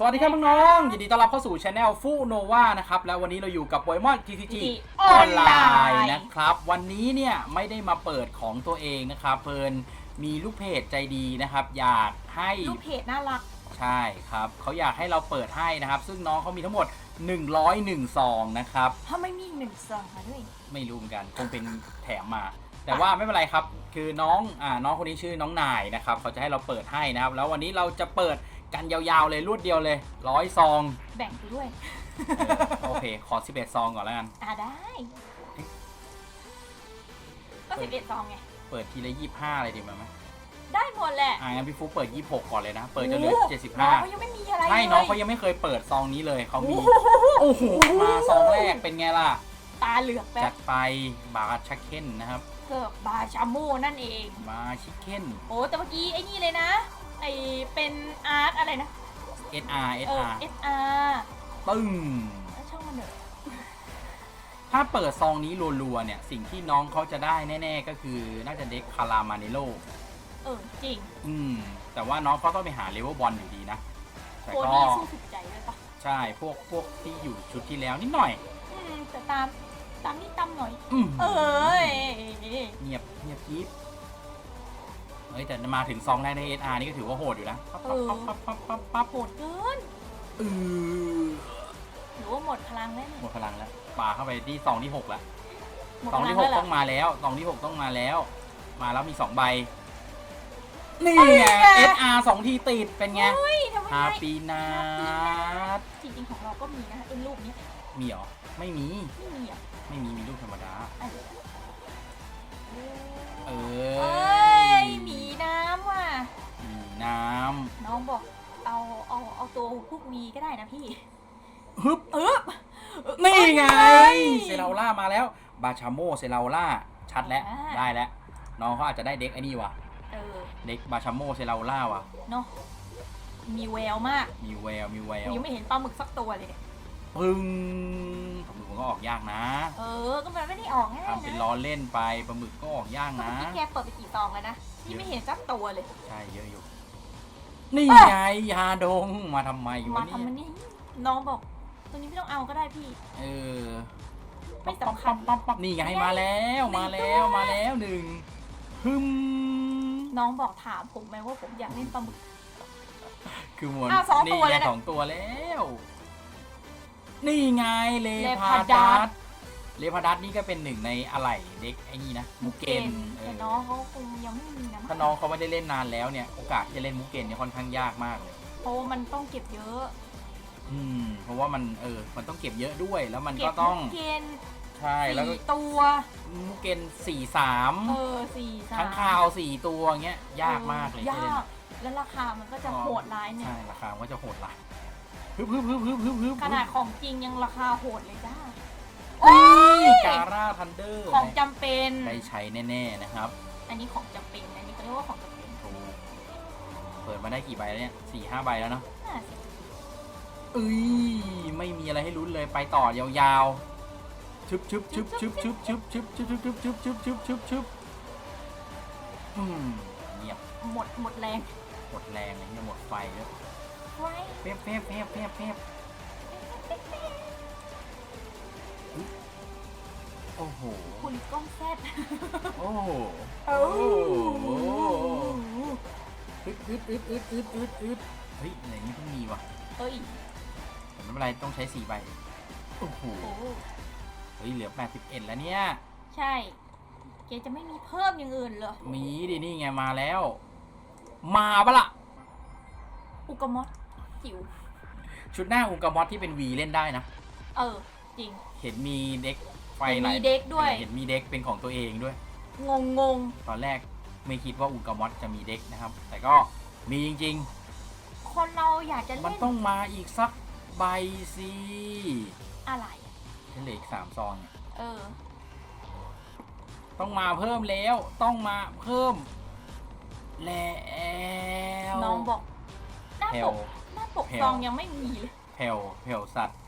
สวัสดีครับน้องๆยินดีต้อนรับเข้าสู่ช anel ฟูโนวานะครับ แล้ววันนี้เราอยู่กับโปเกมอน TCG ออนไลน์นะครับ วันนี้เนี่ยไม่ได้มาเปิดของตัวเองนะครับ เพลินมีลูกเพจใจดีนะครับ อยากให้ลูกเพจน่ารัก ใช่ครับ เขาอยากให้เราเปิดให้นะครับ ซึ่งน้องเขามีทั้งหมด 101ซองนะครับถ้าไม่มีหนึ่งซองมาด้วย ไม่รู้เหมือนกัน คงเป็นแถมมา แต่ว่าไม่เป็นไรครับ คือน้องอ่าน้องคนนี้ชื่อน้องนายนะครับ เขาจะให้เราเปิดให้นะครับ แล้ววันนี้เราจะเปิด กันยาวๆเลยรวดเดียวเลยร้อยซองแบ่งกูด้วย เออโอเค ขอ 11 ซองก่อนแล้วกัน อ่าได้ ก็สิบเอ็ดซองไง เปิดทีละ 25 เลยดีไหมได้หมดแหละอ่างั้นพี่ฟุกเปิด 26 ก่อนเลยนะ เปิดจะเหลือโน้องเขา75ยังไม่มีอะไรใช่เลยน้องเขายังไม่เคยเปิดซองนี้เลยเขามีโอ้โหโอ้โห มาซองแรกเป็นไงล่ะ ตาเหลือกแป๊จับดไปบาร์ชักเคนนะครับ เกิบบาชาโม่นั่นเอง มาชิคเคนโอ้แต่เมื่อกี้ไอ้นี่เลยนะ ไอเป็นอาร์ตอะไรนะ SR เออ SR SR ตึ้ง แล้วช่างมันเถอะถ้าเปิดซองนี้รัวๆเนี่ย สิ่งที่น้องเขาจะได้แน่ ๆ ก็คือน่าจะเด็กคารามาเนโล เออ จริงอืม แต่ว่าน้องเขาต้องไปหาเลเวลบอลอยู่ดีนะ แต่โคก็ดี้สู้สุดใจเลยปะใช่พวกพวกที่อยู่ชุดที่แล้วนิดหน่อย อืมแต่ตามตามนี่ตามหน่อย อืมเอ้ยเงียบเงียบกริบ เฮ้ยแต่มาถึงซองแรกใน SR นี่ก็ถือว่าโหดอยู่นะปั๊บปั๊บปั๊บปั๊บปั๊บปั๊บโหดเกินเออหรือว่าหมดพลังแล้วนี่หมดพลังแล้วป่าเข้าไปที่ซองที่หกแล้วหมดซองพลัที่งหแล้กวเหรต้อองมาแล้วซองที่หกต้องมาแล้ว มาแล้วมีสองใบ นี่ไง SR สองทีติดเป็นไงเฮ้ยทำไมฮาปีนาทจริงๆของเราก็มีนะไอ้รูปเนี้ยมีเหรอ ไม่มี ไม่มีอะไม่มีมีรูปธรรมดา อันเดียวเอเอ้้ยหมีน้ำว่ะมี น้น้องบอกเอาเอาเอาตัวพวกวีก็ได้นะพี่ำฮึบเอ๊บนี่ไงเอ้ยเซราล่ามาแล้ว บาชาโมเซราล่าชัดแล้วอ่าได้แล้ว น้องเขาอาจจะได้เด็กไอ้นี่ว่ะ เออเด็กบาชาโมเซราล่าว่ะ เนาะมีแววมากมีแวว มีแวว ยังไม่เห็นปลาหมึกสักตัวเลยเนี่ยปึ้งปลาหมึกมันก็ออกยากนะ เออ ก็มันไม่ได้ออกง่ายทำเป็นนะล้อเล่นไปปลาหมึกก็ออกยากนะพี่แกเปิดไปกี่ซองแล้วนะนี่ไม่เห็นสักตัวเลย ใช่เยอะอยู่ นี่ไงยาดงมาทำไมมาวะทำมันเนี่ยนี่น้องบอกตัวนี้ไม่ต้องเอาก็ได้พี่ เออไม่สำคัญปั๊บปั๊บปั๊บปั๊บนี่ไงมาแล้วมาแล้วมาแล้วหนึ่งฮึมน้องบอกถามผมไหมว่าผมอยากเล่นปลาหมึก คือหมวนอ้าวสองนี่ตัวไงแล้วนะสองตัวแล้ว นี่ไงเลเลพาพาดัดัส ส เลพาดัสนี่ก็เป็นหนึ่งในอะไหล่เด็กไอ้นี่นะมูเกนเอแต่อน้องเขาคงยังไม่มีนะถ้าน้องเขาไม่ได้เล่นนานแล้วเนี่ยโอกาสที่จะเล่นมูเกนเนี่ยค่อนข้างยากมากเลย เพราะว่ามันต้องเก็บเยอะ อืม เพราะว่ามันเออ มันต้องเก็บเยอะด้วยแล้วมันเก็ก็บต้องเกณฑ์ใช่แล้วก็สี่ตัวมูเกนสี่สามเออสี่สามทั้งคาวสี่ตัวเงี้ยยากมากเลยยาที่เล่น ก แล้วราคามันก็จะโหดร้ายเนี่ย ใช่ราคามันก็จะโหดร้ายฮึบฮึบฮึบฮึบฮึบฮึบขนาดของจริงยังราคาโหดเลยจ้านี่ การ่าทันเดอร์ของจำเป็น ได้ใช้แน่ๆนะครับอันนี้ของจำเป็น อันนี้เขาเรียกว่าของจำเป็นถูกเปิดมาได้กี่ใบแล้วเนี่ยสี่ห้าใบแล้วเนาะน่าสิเอ้ยไม่มีอะไรให้ลุ้นเลยไปต่อยาวๆชึบชึบชึบชึบชึบชึบชึบชึบชึบชึบชึบชึบชึบชึบอืมเงียบหมดหมดแรงหมดแรงเลยเนี่ยหมดไฟแล้วไว้เป๊บเป๊บเป๊บเป๊บเป๊บ โอ้โห คุณก้องแซดโอ้โหโอ้อึดอึดอึดอึดอึดอึดอึดเฮ้ยไหนนี่เพิ่งมีว่ะเอ้ยแต่ไม่เป็นไรต้องใช้สี่ใบ โอ้โห โอ้เฮ้ยเหลือ81แล้วเนี่ย ใช่เกจะไม่มีเพิ่มอย่างอื่นเหรอมีดินี่ไงมาแล้ว มาปะล่ะ อุกามอสจิ๋วชุดหน้าอุกามอสที่เป็น V เล่นได้นะ เออ จริง เห็นมีเด็ก ไฟเห็นหลามียเด็กด้วย เห็นมีเด็กเป็นของตัวเองด้วย งงงงตอนแรกไม่คิดว่าอุกามอสจะมีเด็กนะครับ แต่ก็มีจริงๆคนเราอยากจะๆ มันเล่นต้องมาอีกสักใบสิอะไร เหลืออีกสามซองเนี่ยเออ ต้องมาเพิ่มแล้ว ต้องมาเพิ่ม แล้วน้องบอก หน้าแผ่ปวกหน้าปกแผ่วซองยังไม่มีเลย แผ่วแผ่วสัตว์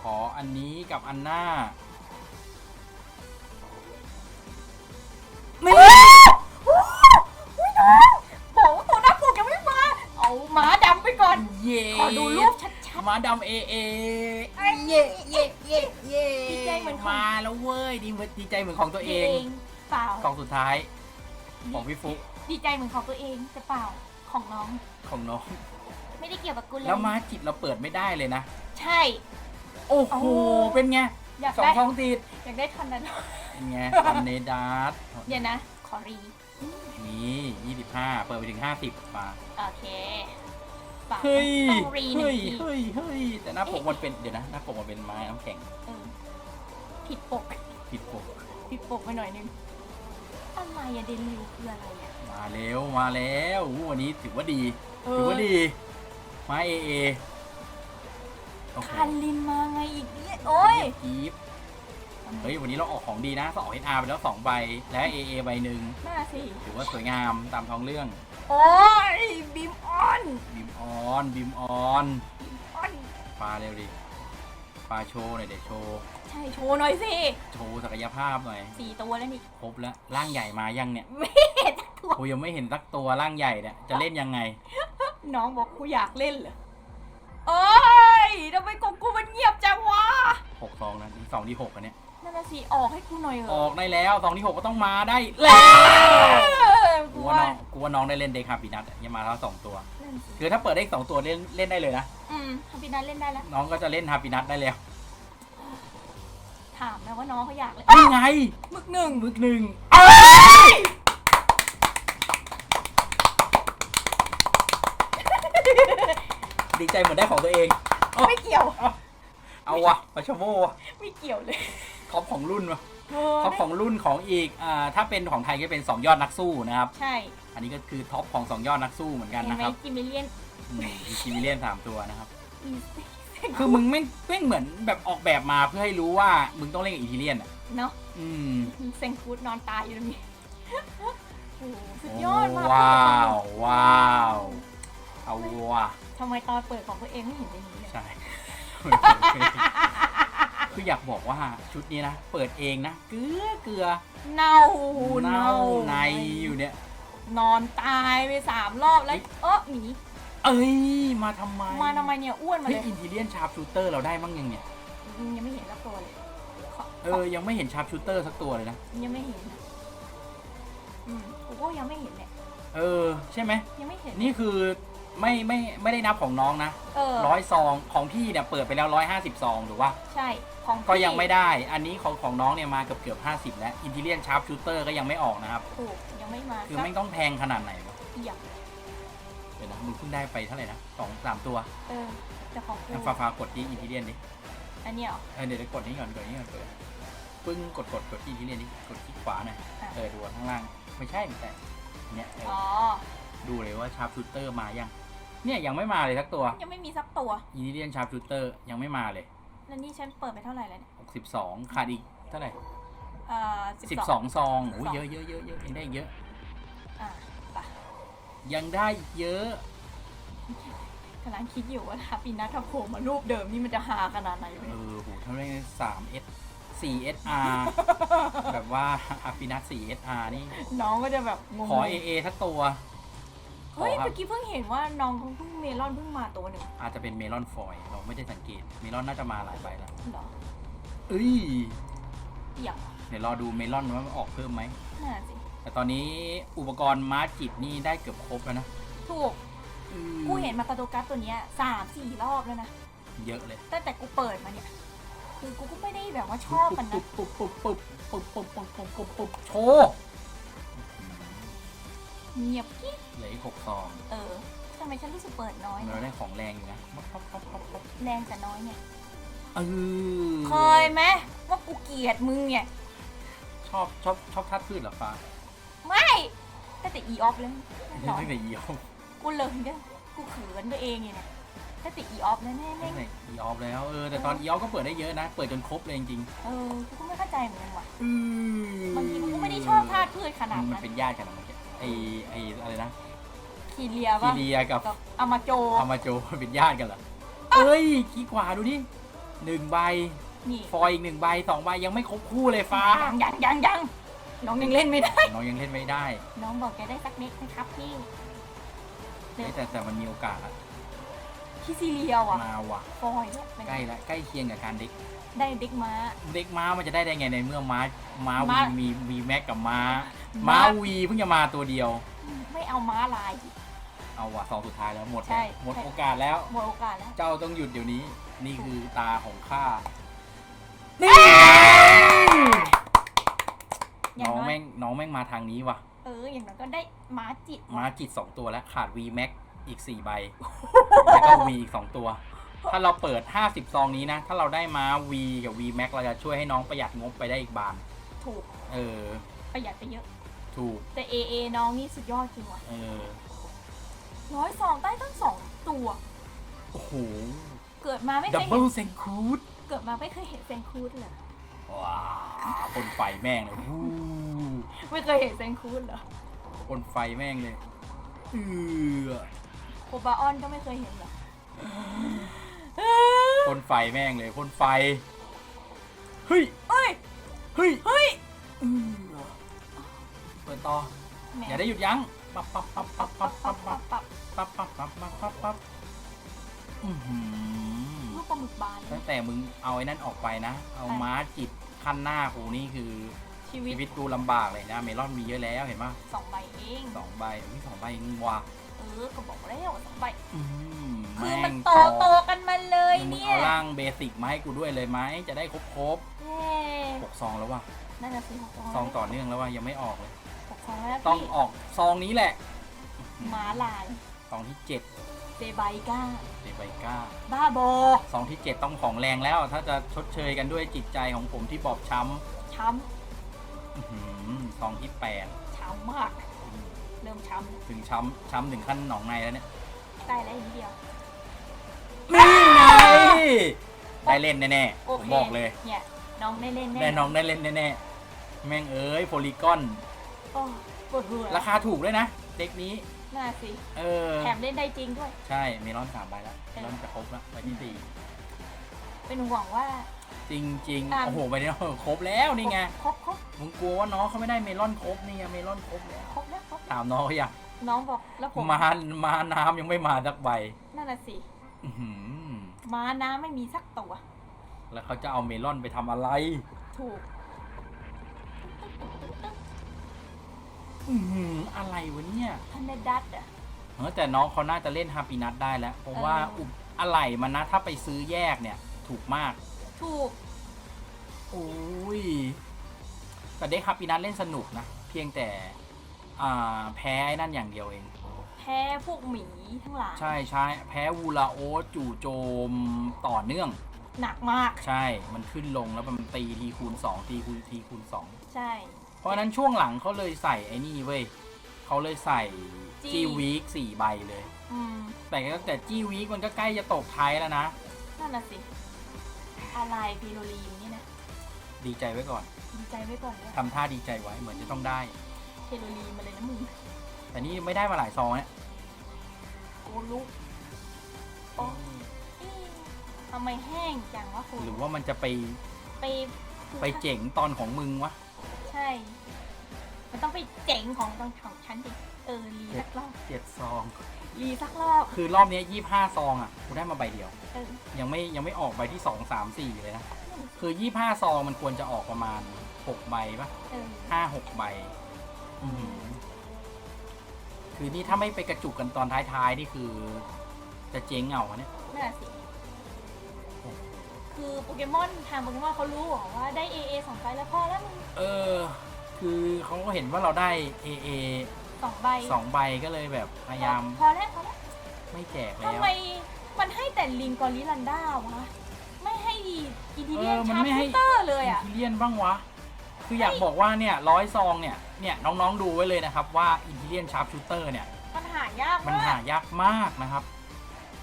ขออันนี้กับอันหน้า ไม่บอกว่าตัวหน้าปูยังไม่มา เอาหมาดำไปก่อน เย่ขอดูรูปชัดมาดำเอเอเย่เย่เย่เย่ดีใจเหมือนของ มาแล้วเว้ยดีใจเหมือนของตัวเองเปล่า กล่องสุดท้าย ของพี่ฟุกดีใจเหมือนของตัวเองแต่เปล่าของน้องของน้อง ไม่ได้เกี่ยวกับกูเลยแล้วมาจิตเราเปิดไม่ได้เลยนะ ใช่ โอ้โห โอ้ เป็นไงอยากสองได้ทองติดอยากได้ทอนนั้นเป็นไงทันเนดาร์เดี๋ยวนะ ขอรีนี่ยี่สิบห้าเปิดไปถึงห้าสิบมาโอเคปล่าเฮ้ยต้องรีหนึ่เฮ้งยทีเฮ้ยเฮ้ยแต่หน้าปกมันเป็นเดี๋ยวนะหน้าปกมันเป็นไม้น้ำแข็งเออผิดปก ผิดปกผิดปกไปหน่อยนึง อะไรอะเดลิวคืออะไรอะมาแล้วมาแล้วอู้วันนี้ถือว่าดี เอถืออว่าดี ไม้เอเอโอเคคารินมาไงอีกเนี่ยโอ้ยกีฟเฮ้ยวันนี้เราออกของดีนะสองเออาร์ไปแล้วสองใบและเอเอใบหนึ่งน่าสิถือว่าสวยงามตามท้องเรื่อง โอ้ยบีมออนบิมออนบิมออนออนปลาเร็วดิปลาโชว์หน่อยเด็กโชว์ใช่โชว์หน่อยสิโชว์ศักยภาพหน่อยสี่ตัวแล้วนี่ครบแล้วร่างใหญ่มายังเนี่ยไม่เห็นสักตัวโอ้ยังไม่เห็นสักตัวร่างใหญ่เนี่ยจะเล่นยังไง น้องบอกกูอยากเล่นเหรอโอ้ยทำไมของกูมันเงียบจังวะหกซองนะนี่สองที่หกอันเนี้ยนั่นน่ะสิออกให้กูหน่อยเหรอออกได้แล้วสองที่หกก็ต้องมาได้แล้วกูกูว่าว่าน้องกูว่าน้องได้เล่นเด็กฮาปีนัทยังมาแล้วสองตัว นั่นสิคือถ้าเปิดได้สองตัวเล่นเล่นได้เลยนะอืมทำปีนั้นเล่นได้แล้ว น้องก็จะเล่นฮาปีนัทได้แล้วถามนะว่าน้องเขาอยากเลยนี่ไงมึกหนึ่งมึกหนึ่ง ดีใจเหมือนได้ของตัวเอง ไม่เกี่ยว เอาวะมาชโมวะไม่เกี่ยวเลยท็อปของรุ่นวะเออท็อปของรุ่นของอีกอ่าถ้าเป็นของไทยก็เป็น2ยอดนักสู้นะครับ ใช่อันนี้ก็คือท็อปของ2ยอดนักสู้เหมือนกันเห็นนะไหมครับกิมเมเลียนอืมมีคิมิเลียนสามตัวนะครับ อีคือมึงไม่ไม่เหมือนแบบออกแบบมาเพื่อให้รู้ว่ามึงต้องเล่นกับอีทีเลียนอะ เนาะอืมเซงฟูดนอนตายอยู่ตรงนี้โอ้โหสุดยอดมากว้าว ว้าว เอาว่ะทำไมตอนเปิดของตัวเองไม่เห็นเป็นอย่างนี้เลยใช่ คืออยากบอกว่าชุดนี้นะ เปิดเองนะ เกลือเกลือเน่าเน่าในอยู่เนี่ย นอนตายไปสามรอบแล้ว เออหนีเอ้ย มาทำไม มาทำไมเนี่ยอ้วนมาเฮ้ยเลยอินทีเลียนชาร์ปชูเตอร์เราได้บ้างยังเนี่ย ยังไม่เห็นสักตัวเลยขเออ ยังไม่เห็นชาร์ปชูเตอร์สักตัวเลยนะ ยังไม่เห็นนะอืมกูก็ยังไม่เห็นเลยเออ ใช่ไหม ยังไม่เห็นนี่คือ ไม่ไม่ไม่ได้นับของน้องนะเออร้อยซองของพี่เนี่ยเปิดไปแล้วร้อยห้าสิบซองถูกป่ะใช่ของก็พี่ยังไม่ได้ อันนี้ของของน้องเนี่ยมาเกือบเกือบห้าสิบแล้วอินทีเลียนชาร์ปชูเตอร์ก็ยังไม่ออกนะครับ ถูกยังไม่มาคือไม่งต้องแพงขนาดไหนวะเอียงเดี๋ยวนะมึงเพิ่งได้ไปเท่าไหร่นะสองสามตัวเออแต่ของกูงั้นฟ้าฟ้ากดที่อินทีเลียนดิอันเนี้ยเหรอ เออเดี๋ยวเดี๋ยวกดนี้ก่อนกดนี้ก่อนกดปึ้งกดกดกดที่อินทีเลียนดิกดที่ขวาหน่อยอะ เออดูข้างล่างไม่ใช่ไม่ใช่เนี่ยเอออ๋อดูเลย ว่าชาร์ปชูเตอร์มายัง เนี่ยยังไม่มาเลยสักตัวยังไม่มีสักตัวอินทีเลียนชาร์ปชูเตอร์ยังไม่มาเลยแล้วนี่ฉันเปิดไปเท่าไหร่แล้วเนี่ย62ขาดอีกเท่าไหร่เอ่อสิบสองซองโอ้ยเยอะเยอะเยอะเยอะยังได้อีกเยอะอะไปยังได้อีกเยอะกำลังคิดอยู่ว่าถ้าปีนัทถ้าโผล่มารูปเดิมนี่มันจะฮาขนาดไหนวะเอเนี่ยอโหทำได้สามเอสสี่เอสอาร์แบบว่าอาฟินัสสี่เอสอาร์นี่ น้องก็จะแบบงงขอเอเอทักตัว เฮ้ยขอครับเมื่อกี้เพิ่งเห็นว่าน้องเพิ่งเมลอนเพิ่งมาตัวหนึ่งอาจจะเป็นเมลอนฟอยล์เราไม่ได้สังเกต เมลอนน่าจะมาหลายใบแล้วเหรอเอ้ย เอียงเดี๋ยวรอดูเมลอนว่ามันออกเพิ่มไหม น่าสิแต่ตอนนี้อุปกรณ์มาร์จิตนี่ได้เกือบครบแล้วนะถูกกูเห็นมาตาโดกัสตัวเนี้ยสามสี่รอบแล้วนะเยอะเลย ตั้งแต่กูเปิดมาเนี่ย คือกูก็ไม่ได้แบบว่าชอบมันนะ ปุ๊บปุ๊บปุ๊บปุ๊บปุ๊บปุ๊บปุ๊บปุ๊บปุ๊บปุ๊บโชว์ เงียบกิ๊บเหลืออีกหกซองเออทำไมฉันรู้สึกเปิดน้อย เรานะได้ของแรงอยู่นะปั๊บปั๊บปั๊บปั๊บปั๊บแรงแต่น้อยเนี่ย เออเคยไหมว่ากูเกลียดมึงเนี่ย ชอบชอบชอบทัดพืชเหรอฟ้าไม่ตั้งแต่อีออฟเลยไม่หรอใช่แต่อีออฟกูเลยเนี่ยกูเขินตัวเองเนี่ยตั้งแต่อีออฟแล้วแน่ไม่ๆใช่อีออฟแล้วเออแต่ตอนอีออฟก็เปิดได้เยอะนะ เปิดจนครบเลยจริงเออกูก็ไม่เข้าใจเหมือนกันว่ะๆอืมบางทีกูก็ไม่ได้ชอบธาตุพืชขนาดมันนั้นเป็นญาติกันนะเมื่อกี้ ไอไออะไรนะคีเลียคีป่ะเลียกับกับอามาโจ อามาโจเป็นญาติกันเหรอเอ้ยขี้กว่าดูดิหนึ่งใบ นี่ฟอยอีกหนึ่งใบสองใบยังไม่ครบคู่เลยฟ้า ยังยังยังยังน้องยังเล่นไม่ได้ น้องยังเล่นไม่ได้น้องบอกแกได้สักเม็ดนะครับพี่เฮ้ยแต่แต่มันมีโอกาสอะพี่ซีเรียลอะมาว่ะ ฟอยเนี่ยเป็นใกล้ละใกล้เคียงกับการเด็ก ได้เด็กม้า เด็กม้ามันจะได้ได้ไงในเมื่อม้าม้าวีม้ามีวีแม็กกับม้า ม้า ม้าวีเพิ่งจะมาตัวเดียว ไม่เอาม้าลาย เอาว่ะสองสุดท้ายแล้วหมดใช่แล้วหมดโอกาสแล้ว หมดโอกาสแล้ว เจ้าต้องหยุดเดี๋ยวนี้ นี่คือตาของข้าอย่าน้งองน้อย แม่งน้องแม่งมาทางนี้ว่ะ เออ อย่างน้อยก็ได้ม้าจิตม้าจิต2ตัวแล้วขาด V Max อีก4ใบ แล้วก็ V อีก2ตัว ถ้าเราเปิด 50 ซองนี้นะ ถ้าเราได้ม้า V กับ V Max เราจะช่วยให้น้องประหยัดงบไปได้อีกบาน ถูกเออ ประหยัดไปเยอะ ถูก แต่ AA น้องนี่สุดยอดจริงว่ะเออ ร้อยสองได้ตั้งสองตัว โอ้โห เกิดมาไม่เคดับยเบิเห็ลนเซนคูดเกิดมาไม่เคยเห็นเซนคูดเลยว้าคนไฟแม่งเลยวู้ไม่เคยเห็นเซนคูดเหรอคนไฟแม่งเลย เออ โคบาออนก็ไม่เคยเห็นเหรอ คนไฟแม่งเลยคนไฟ เฮ้ยเอ้ย เฮ้ย เฮ้ยเออเปิดต่อแหมอย่าได้หยุดยั้ง ปั๊บปั๊บปั๊บปั๊บปั๊บปั๊บปั๊บปับปั๊บปั๊บปั๊บปั๊บปั๊บปั๊บอื้อหือลูกปลาหมึกบานเลตั้ยงแต่มึงเอาไอ้นั่นออกไปนะ เอาใช่ม้าจิตขั้นหน้ากูนี่คือชีวิตชีวิตกูลำบากเลยนะ เมลอนมีเยอะแล้วเห็นปะสองใบเองสองใบมีสองใบงว่ะเออก็บอกแล้วสองใบอืม คือแม่มันงโตโตกันมาเลยมึงเนี่ยเอาร่างเบสิกมาให้กูด้วยเลยไหมจะได้ครบครบเย้หกซองแล้วว่ะนั่นน่ะสิหกซองต่อเนื่องแล้วว่ะยังไม่ออกเลย หกซองแล้วต้องพี่ออกซองนี้แหละหมาลายซองที่เจ็ดเซไบก้า เดบก้าบ้าบอซองที่เจ็ดต้องของแรงแล้ว ถ้าจะชดเชยกันด้วยจิตใจของผมที่บอบช้ำช้อื้อหือซองที่แปดำช้ำมาก เริ่มช้ำถึงช้ำช้ำถึงขั้นหนองในแล้วเนี่ยใกล้แล้วอีกนิดเดียวนี่ไง ได้เล่นแน่ๆโอผมเคบอกเลย เนี่ย น้องได้เล่นแน่ได้น้องได้เล่นแน่ๆ แม่งเอ้ยโพลีกอน โอ้ปวดหัวราคาถูกด้วยนะเด็กนี้ น่าสิ เออ แถมเล่นได้จริงด้วย ใช่เมลอนสามใบแล้วเมลอนจะครบแล้วใบที่สี่เป็นห่วงว่า จริงอะๆโอ้โหใบนี้ครบแล้วนี่ไง ครบครบมึงกลัวว่าน้องเขาไม่ได้เมลอนครบนี่ไงเมลอนครบแล้ว ครบแล้วครบถามน้องเขาอยากน้องบอกแล้วผมมา มาน้ำยังไม่มาสักใบ นั่นน่ะสิอื้อหือ ม้าน้ำไม่มีสักตัว แล้วเขาจะเอาเมลอนไปทำอะไร ถูก อื้อหืออะไรวะเนี่ยทันได้ดัดอะ เออแต่น้องเขาน่าจะเล่นฮาปีนัทได้แล้ว เพราะว่าเอออุ อุปอะไรมันนะถ้าไปซื้อแยกเนี่ย ถูกมาก ถูก โอ้ย แต่เด็กฮาปีนัทเล่นสนุกนะ เพียงแต่ อ่า แพ้ไอ้นั่นอย่างเดียวเองแพ้พวกหมีทั้งหลายใช่ใช่แพ้วูลาโอสจู่โจมต่อเนื่อง หนักมาก ใช่มันขึ้นลงแล้วมันตีทีคูณ 2 ตีคูณทีคูณ2 ใช่ เพราะฉะนั้นช่วงหลังเขาเลยใส่ไอ้นี่เว้ยเขาเลยใส่จี้ จีวีคสี่ใบเลย อืมแต่ก็แต่จีวีคมันก็ใกล้จะตกท้ายแล้วนะ นั่นน่ะสิ อะไรพีโรลีนนี่นะดีใจไว้ก่อนดีใจไว้ก่อนเลยทำท่าดีใจไว้เหมือนจะต้องได้เทโรลีนมาเลยนะมึง แต่นี่ไม่ได้มาหลายซองเนี่ยโอ้ลูกโอ้เอ๊ะทำไมแห้งจังวะคุณหรือว่ามันจะไปไปไปเจ๋งตอนของมึงวะ ใช่ มันต้องไปเจ๋งของตอนของฉันดิเออรีสักรอบเจ็ดซอง รีสักรอบ คือรอบเนี้ยี่ห้าซองอะกูได้มาใบเดียวเออยังไม่ยังไม่ออกใบที่สองสามสี่เลยนะ คือยี่ห้าซองมันควรจะออกประมาณหกใบปะเออห้าหกใบอื้อหือ คือนี่ถ้าไม่ไปกระจุกกันตอนท้ายๆนี่คือ จะเจ๊งเอาอะเนี่ยน่าสิ คือโปเกมอนทางโปเกมอนเขารู้เหรอว่าได้ AA สองใบแล้วพอแล้วมึงเออ คือเขาก็เห็นว่าเราได้ AA สองใบสองใบก็เลยแบบพยายามพอแล้วพอแล้วไม่แจกทำแล้วไมมันให้แต่ลิงกอริลันด้าวะ ไม่ให้อีดีเลียนเออมันชาร์ไม่ให้ ปเตอร์เลยอะอินทีเลียนบ้างวะ คืออยากบอกว่าเนี่ยร้อยซองเนี่ย เนี่ยน้องๆดูไว้เลยนะครับว่าอินทีเลียนชาร์ปชูเตอร์เนี่ยมันหายากมันมากหายากมากนะครับ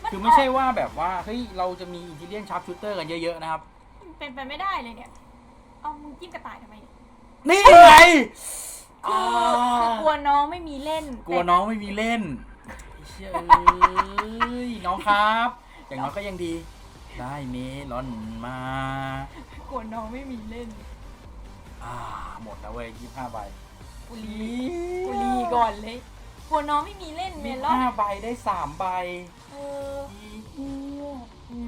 นคือไม่ใช่ว่าแบบว่าเฮ้ยเราจะมีอินทีเลียนชาร์ปชูเตอร์กันเยอะๆนะครับ เป็นไปไม่ได้เลยเนี่ย เอามึงจิ้มกระต่ายทำไมเนี่ยนี่ไงคือคือกลัวน้องไม่มีเล่น กลัวน้องไม่มีเล่นเชื่ยเอ้ยน้องครับ อย่างน้อยก็ยังดี ได้เมลอนมาแต่กลัวน้องไม่มีเล่น อ่า หมดแล้วเว้ยยี่ห้าใบ กุลีกุลีก่อนเลยกลัวน้องไม่มีเล่นเมยี่ลอนห้าใบได้สามใบเอออืม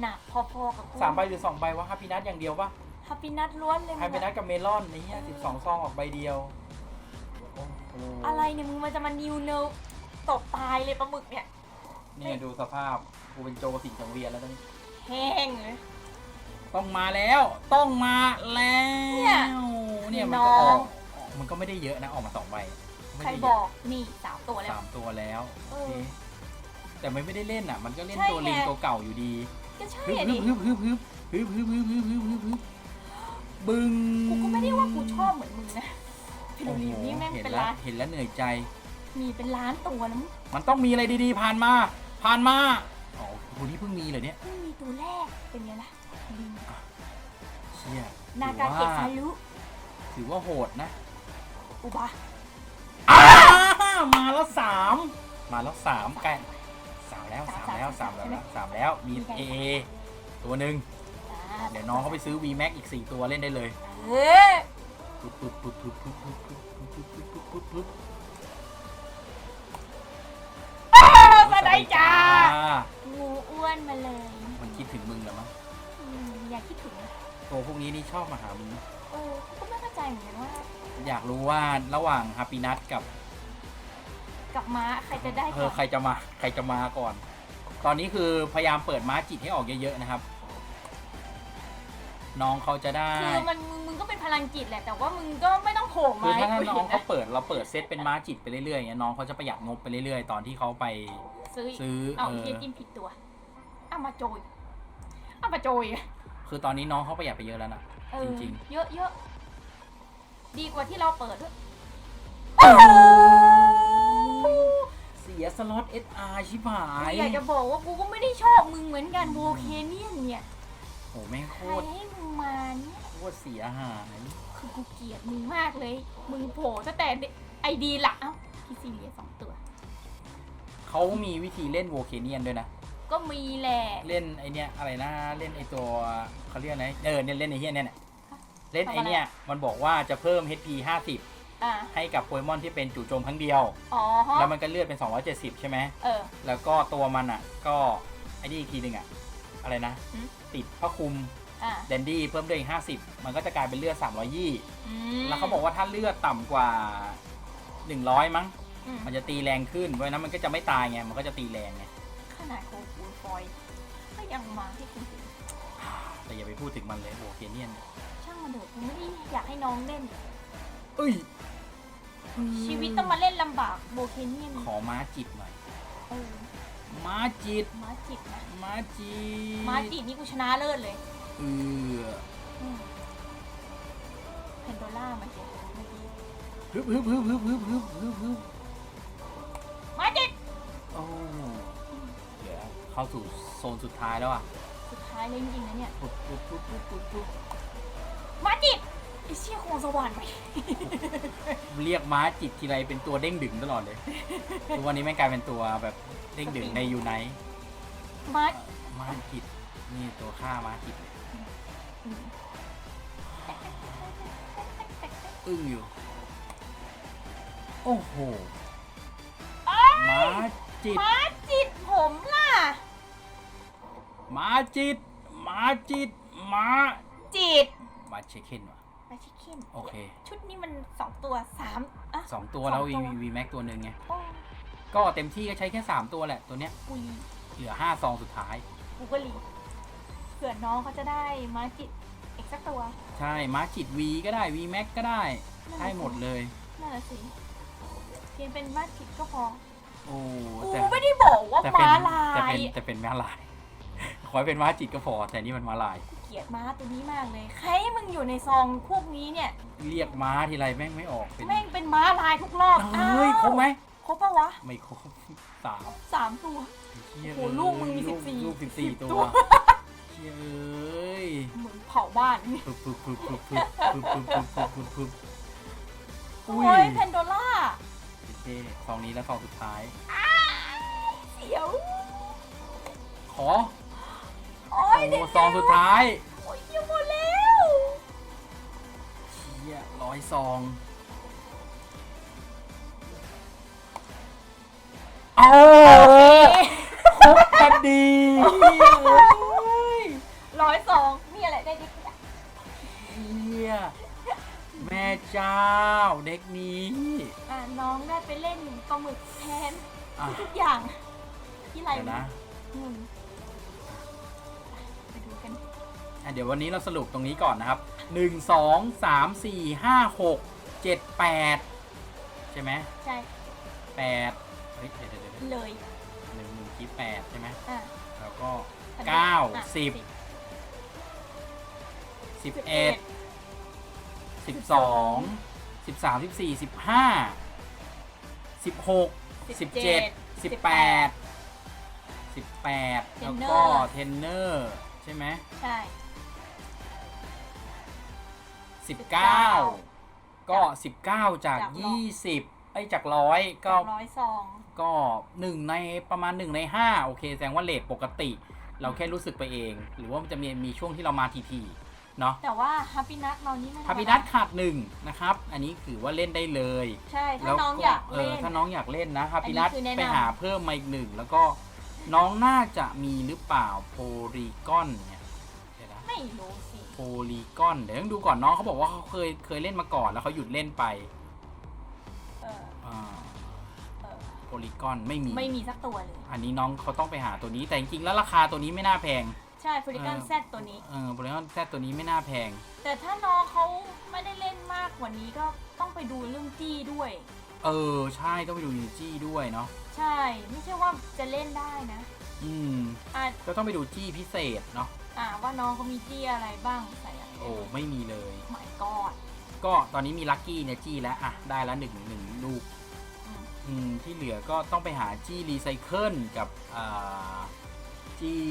หนักพอๆกับกูสามใบหรือสองใบวะฮาปินัทอย่างเดียวปะฮัปปี้นัทล้วนเลยฮาปินัทมึงอะกับเมลอนนี่สิบสองซองออกใบเดียวโอ้โหอะไรเนี่ยมึงมันจะมานิวเนลตกตายเลยปลาหมึกเนี่ยนี่ดูสภาพกูเป็นโจสิงสังเวียนแล้วตอนนี้แห้งเลย ต้องมาแล้ว ต้องมาแล้ว เนี่ย เนี่ยมันน้ก็องออก มันก็ไม่ได้เยอะนะออกมาสองใบไม่ใครได้บเยะอกนี่สามตัวแล้ว สามตัวแล้วเอโออเคแต่มันไม่ได้เล่นอะ มันก็เล่นใช่ตัวลิงไง ตัวเก่าอยู่ดีก็ใช่ฮึบอะฮึดิบฮึบฮึบฮึบฮึบฮึบฮึบฮึบฮึบฮึบฮึบบึ้งกูก็ไม่ได้ว่ากูชอบเหมือนมึงนะฟิลโอ้โหลิวนี่แม่งเห็นเป็นแล้วล้านเห็นแล้วเหนื่อยใจ มีเป็นล้านตัวนะมึงมันต้องมีอะไรดีๆ ผ่านมา ผ่านมาอ๋อคุณนี่เพิ่งมีเลยเนี่ยเพิ่งมีตัวแรกเป็นไงล่ะลิงเชี่ยนากาเกะซารุ ถือว่าโหดนะ อุบะอ้ามาแล้วสามมาแล้วสามแกสามแล้วสามแล้วสามแล้วนะสามแล้วมีเอเอตัวหนึ่งอ่าเดี๋ยวน้องเขาไปซื้อ V Max อีก4ตัวเล่นได้เลยเฮ้ยปึ๊บปึ๊บปึ๊บปึ๊บปึ๊บปึ๊บปึ๊บปึ๊บปึ๊บปึ๊บปึ๊บปึ๊บมาได้จ้างูอ้วนมาเลย มันคิดถึงมึงแล้วมั้งอืมอยากคิดถึงตัวพวกนี้นี่ชอบมาหามึงเออก็ไม่เข้าใจเหมือนกันว่า อยากรู้ว่าระหว่างฮาปินัทกับกับม้าใครจะได้เอก่ออนใครจะมาใครจะมาก่อน ตอนนี้คือพยายามเปิดม้าจิตให้ออกเยอะๆนะครับ น้องเขาจะได้ คือมันมึงมึงก็เป็นพลังจิตแหละ แต่ว่ามึงก็ไม่ต้องโผล่คือมาถ้าให้กูน้เห็องนเขานะเปิดเราเปิดเซตเป็นม้าจิตไปเรื่อยๆอย่างเงี้ยน้องเขาจะประหยัดงบไปเรื่อยๆ ตอนที่เขาไปซื้ออีกซื้อเอาเออเฮียจิ้มผิดตัวเอามาโจยเอามาโจยคือตอนนี้น้องเขาประหยัดไปเยอะแล้วนะ เออจริง เยอะเยอะ ดีกว่าที่เราเปิดด้วยเสียสล็อต SR ชิบหาย อยากจะบอกว่ากูก็ไม่ได้ชอบมึงเหมือนกันโวเคเนียนเนี่ยโอ้แม่งโคใครตรให้มึงมาเนี่ยโคตรเสียหาย คือกูเกลียดมึงมากเลย มึงโผล่ตั้งแต่ไอดีหลักเอ้าพี่ซีเรียสองตัว เขามีวิธีเล่นโวเคเนียนด้วยนะ ก็มีแหละ เล่นไอเนี้ยอะไรนะ เล่นไอตัวเขาเรียกอะไรเออเนี่ยเล่นไอเฮียเนี่ยน่ะ เล่นไอเนี้ยมันบอกว่าจะเพิ่ม HP 50 อะให้กับโปเกมอนที่เป็นจู่โจมครั้งเดียว อ๋อฮะแล้วมันก็เลือดเป็น 270 ใช่ไหม เออ แล้วก็ตัวมันอะ ก็ไอ้นี่อีกทีหนึ่งอะ อะไรนะหืม ติดผ้าคลุมอะแดนดี้เพิ่มด้วยอีก50 มันก็จะกลายเป็นเลือด 320 อืมแล้วเขาบอกว่าถ้าเลือดต่ำกว่า 100 มั้ง อืมมันจะตีแรงขึ้นเพราะฉะนั้นมันก็จะไม่ตายไง มันก็จะตีแรงไง ขนาดโคฟูฟอยก็ยังมาให้คุณเห็นแต่อย่าไปพูดถึงมันเลยโวเคเนียนช่าง มันเถอะกูไม่ได้อยากให้น้องเล่น เอ้ยชีวิตต้องมาเล่นลำบากโบเคเนียนขอม้าจิตหน่อย เออม้าจิตม้าจิตนะม้าจิตม้าจิตนี่กูชนะเลิศเลยเอออืมเพนโดล่ามาเก็บเมื่อกี้ฮึบฮึบฮึบฮึบฮึบฮึบฮึบฮึบม้าจิตโอ้เดี๋ยวเข้าสู่โซนสุดท้ายแล้วอะ สุดท้ายเลยจริงๆนะเนี่ยปุ๊บปุ๊บปุ๊บปุ๊บปุ๊บปุ๊บม้าจิตไอเชี่ยคงสวรรค์ไป เรียกม้าจิตทีไรเป็นตัวเด้งดึงตลอดเลยทุกวันนี้แม่งกลายเป็นตัวแบบเด้งดึงในยูไนม้าม้าจิตนี่ตัวฆ่าม้าจิตเลยอืมอึ้งอยู่ โอ้โหเอ้ยม้าจิตม้าจิตผมล่ะ ม้าจิตม้าจิตม้าจิต ม้าเชคเคนว่ะ มาชิคเก้นโอเค ชุดนี้มันสองตัวสามอะ สองตัวแล้วสองวีตัววีแม็กตัวหนึ่งไง โอ้ก็เต็มที่ก็ใช้แค่ 3 ตัวแหละตัวเนี้ยกุยเหลือ 5 ซองสุดท้าย กูก็รีเผื่อน้องเขาจะได้ม้าจิตอีกสักตัวใช่ม้าจิต V ก็ได้ V Max ก็ได้ นั่นให้น่ะสิหมดเลย นั่นแหละสิเพียงเป็นม้าจิตก็พอโอ้กูแต่ไม่ได้บอกว่าแต่เป็นม้าลาแต่เป็นยแต่เป็นม้าลาย ขอให้เป็นม้าจิตก็พอแต่นี่มันม้าลายเก ลียดม้าตัวนี้มากเลย ใครให้มึงอยู่ในซองพวกนี้เนี่ย เรียกม้าทีไรแม่งไม่ออกเป็นแม่งเป็นม้าลายทุกรอบเฮ้ยอ้าวครบไหมครบปะวะ ไม่ครบสามสามตัวเหี้ยโอ้โหลูกมึงมีลู14ลูกสิบสี่10ตัตัววเฮ้ยเอ้ยเหมือนเผาบ้านนี่ปึ๊บปึ๊บปึ๊บปึ๊บปึ๊บปึ๊บปึ๊บปึ๊บปึ๊บปึ๊บโอ้ยแพนโดล่าเท่ซองนี้แล้วซองสุดท้ายเสียว ขอ โอ้ยเซองสุดท้าย โอ้ยเยี่หมดแล้วเยี่ยร้อยซอง เออครบพอดีร้อยสองมีอะไรได้ดิเนี่ยเยี่ยแม่เจ้าเด็กนี้ อ่าน้องได้ไปเล่นปลาหมึกแทนทุกอย่างที่ไรนะ กัน อะเดี๋ยววันนี้เราสรุปตรงนี้ก่อนนะครับหนึ่งสองสามสี่ห้าหกเจ็ดแปดใช่ไหมใช่แปดเฮ้ยเดี๋ยวเดี๋ยวเดี๋ยวเลยหนึ่งหนึ่งคิดแปดใช่ไหมอะแล้วก็ทะบียนเก้าอะสิบสิบสิบเอ็ดสิบสองสิบสามสิบสี่สิบห้าสิบหกสิบเจ็ดสิบแปดสิบแปดแล้วก็เทนเนอร์ ใช่ไหมใช่ สิบเก้าก็สิบเก้าจากจากร้อย ยี่สิบไอ้ยจากร้อยก็ร้อยซอง ก็หนึ่งในประมาณหนึ่งในห้าโอเค แสดงว่าเลทปกติ เราแค่รู้สึกไปเอง หรือว่ามันจะมีมีช่วงที่เรามาทีทีๆเนาะแต่ว่าฮัปปี้นัทเรานี่ไม่พาพินัทขาดหนึ่งนะครับ อันนี้ถือว่าเล่นได้เลย ใช่ ถ้าแล้วน้องก็อยากเอเล่อน ถ้าน้องอยากเล่นนะพาพินัทอันนี้คือแนะนำ ไปหาเพิ่มมาอีกหนึ่ง แล้วก็ น้องน่าจะมีหรือเปล่าโพลีกอนเนี่ยเดี๋ยวนะไม่รู้สิโพลีกอนเดี๋ยวต้องดูก่อนน้องเขาบอกว่าเขาเคยเคยเล่นมาก่อนแล้วเขาหยุดเล่นไปเอออ่าเออโพลีกอนไม่มี ไม่มีสักตัวเลย อันนี้น้องเขาต้องไปหาตัวนี้แต่จริงๆแล้วราคาตัวนี้ไม่น่าแพง ใช่ฟริกันเออ แซดตัวนี้ เออโพลีกอนแซตัวนี้ไม่น่าแพง แต่ถ้าน้องเขาไม่ได้เล่นมากกว่านี้ก็ต้องไปดูเรื่องจี้ด้วย เออใช่ต้องไปดูยูจี้ด้วยเนาะ ใช่ ไม่ใช่ว่าจะเล่นได้นะ อืม อะก็ต้องไปดูจี้พิเศษเนาะ อะว่าน้องเขามีจี้อะไรบ้างใส่อะไรโอ้ ไม่มีเลย หมายกอดก็ตอนนี้มีลัคกี้เนี่ยจี้แล้ว อะ ได้แล้วหนึ่งหนึ่งลูก อืม ที่เหลือก็ต้องไปหาจี้รีไซเคิลกับ อ่า จี้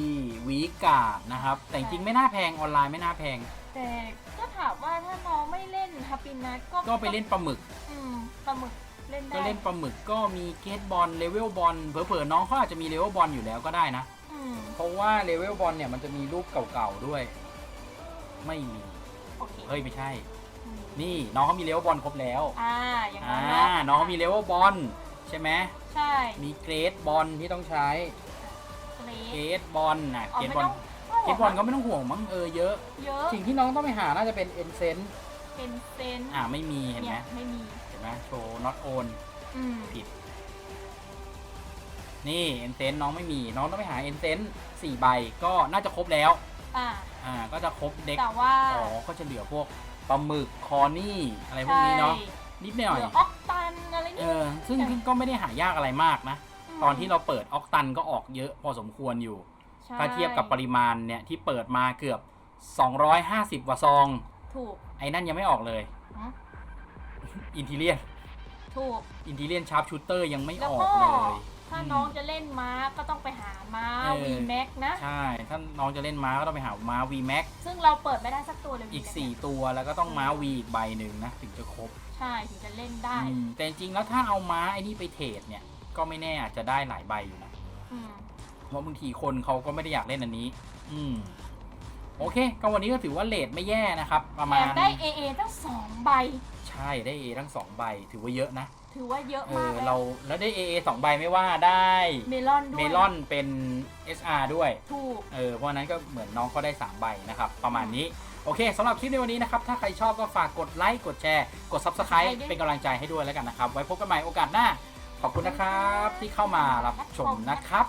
วีการ์ดนะครับ แต่จริงๆไม่น่าแพงออนไลน์ไม่น่าแพง แต่ก็ถามว่าถ้าน้องไม่เล่นฮัปปี้นัทก็ก็ไปเล่นปลาหมึก อืมปลาหมึก เล่นได้ก็เล่นปลาหมึกก็มีเกตบอลเลเวลบอลเผลอๆน้องเขาอาจจะมีเลเวลบอลอยู่แล้วก็ได้นะ อืมเพราะว่าเลเวลบอลเนี่ยมันจะมีรูปเก่าๆด้วย ไม่มี โอเคเฮ้ยไม่ใช่ อืมนี่น้องเขามีเลเวลบอลครบแล้ว อ่าอย่างอ่านั้นเนาะน้องเขามีเลเวลบอลใช่ไหมใช่มีเกรดบอลที่ต้องใช้ เกรเกรดดบอลนะอ๋อเกรดไม่บอลต้องเกรดบอลก็ไม่ต้องห่วงมั้งเออเยอะ เยอะสิ่งที่น้องต้องไปหาน่าจะเป็นเอ็นเซนเป็นเซนอ่าไม่มีเห็นไหม เนี่ยไม่มีเห็น ไหมโชว์ not own อืมผิด นี่เอ็นเซนน้องไม่มี น้องต้องไปหาเอ็นเซนสี่ใบก็น่าจะครบแล้ว อ่า อ่า ก็จะครบเด็กแต่ว่าอ๋อก็จะเหลือพวกปลาหมึกคอนี่อะไรพวกนี้เนาะนิดหใช่น่อย เหลือออกตันอะไรเอนี่อซึ่งก็ไม่ได้หายากอะไรมากนะ ตอนที่เราเปิดออกตันก็ออกเยอะพอสมควรอยู่ ใช่ถ้าเทียบกับปริมาณเนี่ยที่เปิดมาเกือบ 250กว่าซอง ถูก ไอ้นั่นยังไม่ออกเลยฮะ อินทีเลียนถูก อินทีเลียนชาร์ปชูเตอร์ยังไม่แล้อวอกก็เลยถ้าน้องจะเล่นม้าก็ต้องไปหาม้า เออวีแม็กนะ ใช่ ถ้าน้องจะเล่นม้าก็ต้องไปหาม้า V Max ซึ่งเราเปิดไม่ได้สักตัวเลย อีก V Max 4 ตัวแล้วก็ต้องม้า V อีกใบหนึ่งนะ ถึงจะครบใช่ถึงจะเล่นได้อืมแต่จริงๆแล้วถ้าเอาม้าไอ้นี่ไปเทรดเนี่ย ก็ไม่แน่อาจจะได้หลายใบอยู่นะ อืมเพราะบางทีคนเขาก็ไม่ได้อยากเล่นอันนี้ อืม โอเค ก็วันนี้ก็ถือว่าเลทไม่แย่นะครับ ประแถมาณมได้ AA ตั้งสองใบ ใช่ได้ A ทั้งสองใบถือว่าเยอะนะถือว่าเยอะเอมาอกเลยเราแล้วได้ AA สองใบไม่ว่าได้เมลอนด้วยเมลอนเป็น SR ด้วย ถูก เออเพราะฉะนั้นก็เหมือนน้องเขาได้ 3 ใบนะครับ ประมาณนี้ โอเคสำหรับคลิปในวันนี้นะครับ ถ้าใครชอบก็ฝากกดไลค์ กดแชร์ กด Subscribe เป็นกำลังใจให้ด้วยแล้วกันนะครับ ไว้พบกันใหม่โอกาสหน้า ขอบคุณนะครับที่เข้ามารับชมนะครับ